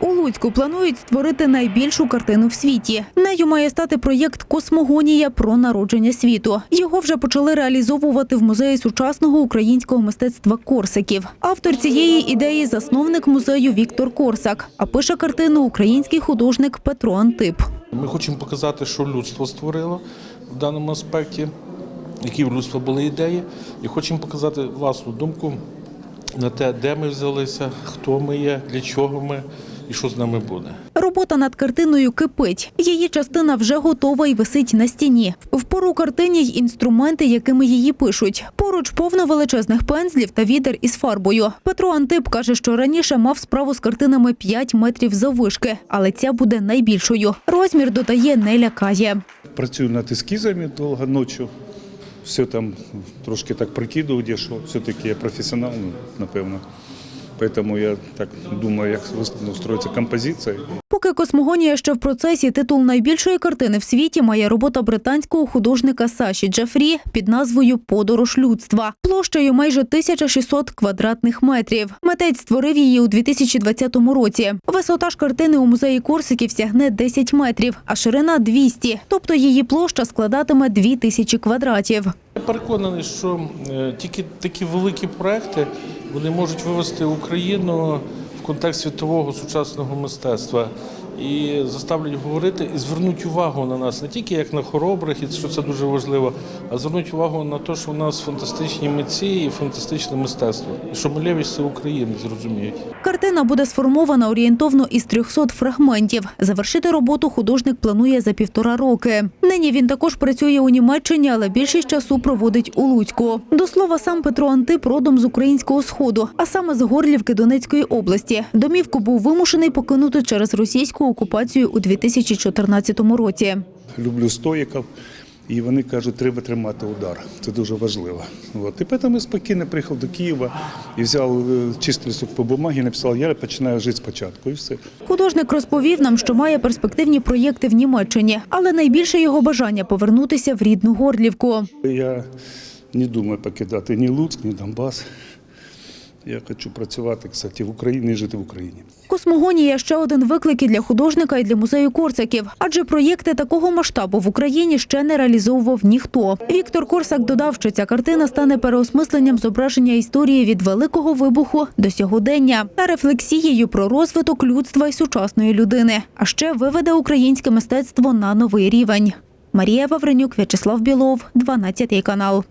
У Луцьку планують створити найбільшу картину в світі. Нею має стати проєкт Космогонія про народження світу. Його вже почали реалізовувати в музеї сучасного українського мистецтва Корсаків. Автор цієї ідеї засновник музею Віктор Корсак. А пише картину український художник Петро Антип. Ми хочемо показати, що людство створило в даному аспекті, які в людства були ідеї, і хочемо показати власну думку на те, де ми взялися, хто ми є, для чого ми і що з нами буде. Робота над картиною кипить. Її частина вже готова і висить на стіні. Впору картині й інструменти, якими її пишуть. Поруч повно величезних пензлів та відер із фарбою. Петро Антип каже, що раніше мав справу з картинами 5 метрів заввишки, але ця буде найбільшою. Розмір додає не лякає. Працюю над ескізами довго ночі. Все там трошки так прикидував, де що все-таки я професіонал, ну, напевно. Поэтому я так думаю, як устроїться композиція. Поки космогонія ще в процесі, титул найбільшої картини в світі має робота британського художника Саші Джефрі під назвою Подорож людства площею майже 1600 квадратних метрів. Митець створив її у 2020 році. Висота ж картини у музеї Корсиків сягне 10 метрів, а ширина 200, тобто її площа складатиме 2000 квадратів. Я переконаний, що е, тільки такі великі проекти вони можуть вивести Україну в контекст світового сучасного мистецтва і заставлять говорити і звернуть увагу на нас не тільки як на хоробрих, і що це дуже важливо, а звернуть увагу на те, що у нас фантастичні митці і фантастичне мистецтво. І що Малевич – це україни зрозуміють. Картина буде сформована орієнтовно із 300 фрагментів. Завершити роботу художник планує за півтора роки. Нині він також працює у Німеччині, але більшість часу проводить у Луцьку. До слова, сам Петро Антип родом з українського сходу, а саме з Горлівки Донецької області. Домівку був вимушений покинути через російську окупацію у 2014 році. Люблю стоїків, і вони кажуть, треба тримати удар. Це дуже важливо. От. І тому я спокійно приїхав до Києва і взяв е, чистий лісок по бумагі, написав, я починаю жити спочатку. І все. Художник розповів нам, що має перспективні проєкти в Німеччині, але найбільше його бажання повернутися в рідну Горлівку. Я не думаю покидати ні Луцьк, ні Донбас. Я хочу працювати, кстати, в Україні і жити в Україні. Космогонія ще один виклик і для художника і для музею Корсаків, адже проєкти такого масштабу в Україні ще не реалізовував ніхто. Віктор Корсак додав, що ця картина стане переосмисленням зображення історії від великого вибуху до сьогодення та рефлексією про розвиток людства і сучасної людини. А ще виведе українське мистецтво на новий рівень. Марія Вавренюк, В'ячеслав Білов, 12 канал.